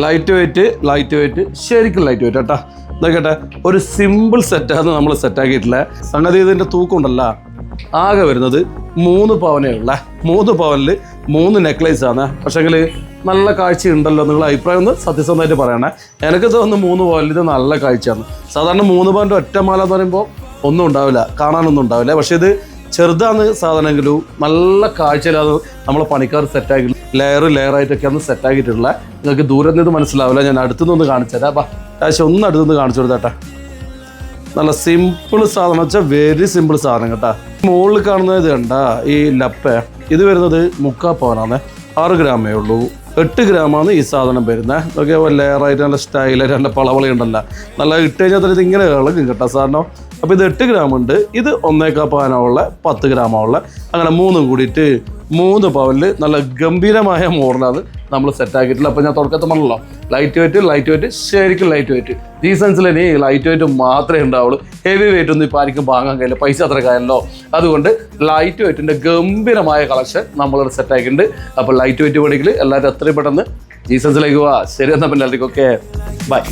Light weight light weight ശരിക്കും light weight കേട്ടാ നോക്കട്ടെ ഒരു സിമ്പിൾ സെറ്റാണ് നമ്മൾ സെറ്റാക്കിയിട്ടില്ല സംഗതി ഇതിന്റെ തൂക്കമുണ്ടല്ല. ആകെ വരുന്നത് മൂന്ന് പവനേ ഉള്ള മൂന്ന് പവനിൽ മൂന്ന് നെക്ലേസ് ആണ്. പക്ഷേങ്കിൽ നല്ല കാഴ്ച ഉണ്ടല്ലോ നിങ്ങളെ അഭിപ്രായം ഒന്ന് സത്യസന്ധമായിട്ട് പറയണേ. എനിക്ക് തോന്നുന്നു മൂന്ന് പവനിൽ ഇത് നല്ല കാഴ്ചയാണ്. സാധാരണ മൂന്ന് പവന്റെ ഒറ്റമാല എന്ന് പറയുമ്പോൾ ഒന്നും ഉണ്ടാവില്ല കാണാനൊന്നും ഉണ്ടാവില്ല. പക്ഷേ ഇത് ചെറുതാണ് സാധനമെങ്കിലും നല്ല കാഴ്ചയിലാണ് നമ്മളെ പണിക്കാർ സെറ്റാക്കി ലെയർ ലെയർ ആയിട്ടൊക്കെയാണ് സെറ്റാക്കിയിട്ടുള്ള നിങ്ങൾക്ക് ദൂരം നിന്ന് മനസ്സിലാവില്ല. ഞാൻ അടുത്തുനിന്ന് കാണിച്ചു തരാം. ബാ കാശ് ഒന്ന് അടുത്തുനിന്ന് കാണിച്ചു കൊടുത്തേട്ടാ. നല്ല സിമ്പിൾ സാധനം. വെച്ചാൽ വെരി സിമ്പിൾ സാധനം കേട്ടാ. മുകളിൽ കാണുന്നത് ഇത് കണ്ട ഈ ലപ്പ. ഇത് വരുന്നത് മുക്കാ പവനാണ് ആറ് ഗ്രാമേ ഉള്ളൂ. എട്ട് ഗ്രാമാണ് ഈ സാധനം വരുന്നത് ഇതൊക്കെ ലെയറായിട്ട് നല്ല സ്റ്റൈലായിട്ട് നല്ല പളവളി ഉണ്ടല്ലോ. നല്ല ഇട്ട് കഴിഞ്ഞാൽ തന്നെ ഇത് ഇങ്ങനെ ഇളകും കേട്ടോ സാധനം. അപ്പോൾ ഇത് എട്ട് ഗ്രാം ഉണ്ട് ഇത് ഒന്നേക്കാ പവനുള്ള പത്ത് ഗ്രാമുള്ള അങ്ങനെ മൂന്നും കൂടിയിട്ട് മൂന്ന് പവനിൽ നല്ല ഗംഭീരമായ മോഡലാണ് നമ്മൾ സെറ്റാക്കിയിട്ടുള്ളത് അപ്പോൾ ഞാൻ തുടക്കത്തെ പറഞ്ഞല്ലോ ലൈറ്റ് വെയിറ്റ് ലൈറ്റ് വെയിറ്റ് ശരിക്കും ലൈറ്റ് വെയിറ്റ് സെൻസിൽ ഇനി ലൈറ്റ് വെയിറ്റ് മാത്രമേ ഉണ്ടാവുള്ളൂ. ഹെവി വെയിറ്റ് ഒന്നും ഇപ്പോൾ ആർക്കും വാങ്ങാൻ കഴിയില്ല. പൈസ അത്ര കാര്യമല്ലോ. അതുകൊണ്ട് ലൈറ്റ് വെയിറ്റിന്റെ ഗംഭീരമായ കളക്ഷൻ നമ്മൾ സെറ്റാക്കിയിട്ടുണ്ട് അപ്പോൾ ലൈറ്റ് വെയിറ്റ് വേണമെങ്കിൽ എല്ലാവരും എത്രയും പെട്ടെന്ന് ജീസൻസിലേക്ക് പോവാ ശരി എന്നാൽ പിന്നെ ഓക്കെ ബൈ